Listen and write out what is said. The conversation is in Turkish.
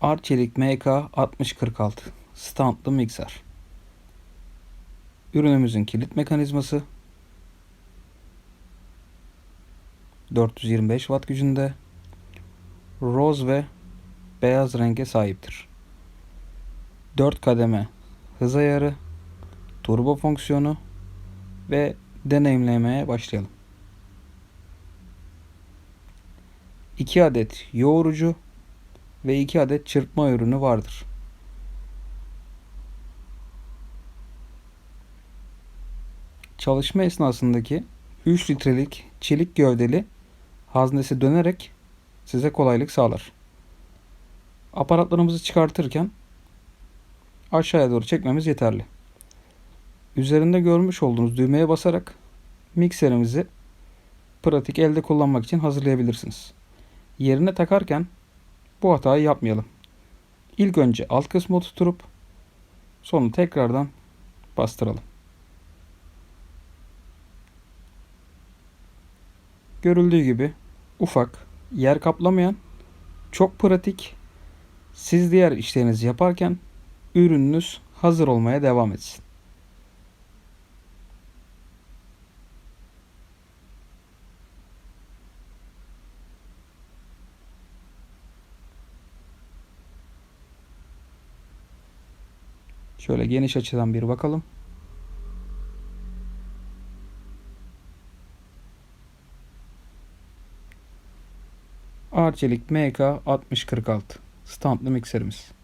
Arçelik MK 6046 standlı mikser. Ürünümüzün kilit mekanizması 425 watt gücünde roz ve beyaz renge sahiptir. 4 kademe hız ayarı, turbo fonksiyonu ve deneyimlemeye başlayalım. 2 adet yoğurucu ve 2 adet çırpma ürünü vardır. Çalışma esnasındaki 3 litrelik çelik gövdeli haznesi dönerek size kolaylık sağlar. Aparatlarımızı çıkartırken aşağıya doğru çekmemiz yeterli. Üzerinde görmüş olduğunuz düğmeye basarak mikserimizi pratik elde kullanmak için hazırlayabilirsiniz. Yerine takarken bu hatayı yapmayalım. İlk önce alt kısmı oturtup sonra tekrardan bastıralım. Görüldüğü gibi ufak, yer kaplamayan, çok pratik. Siz diğer işlerinizi yaparken ürününüz hazır olmaya devam etsin. Şöyle geniş açıdan bir bakalım. Arçelik MK 6046 standlı mikserimiz.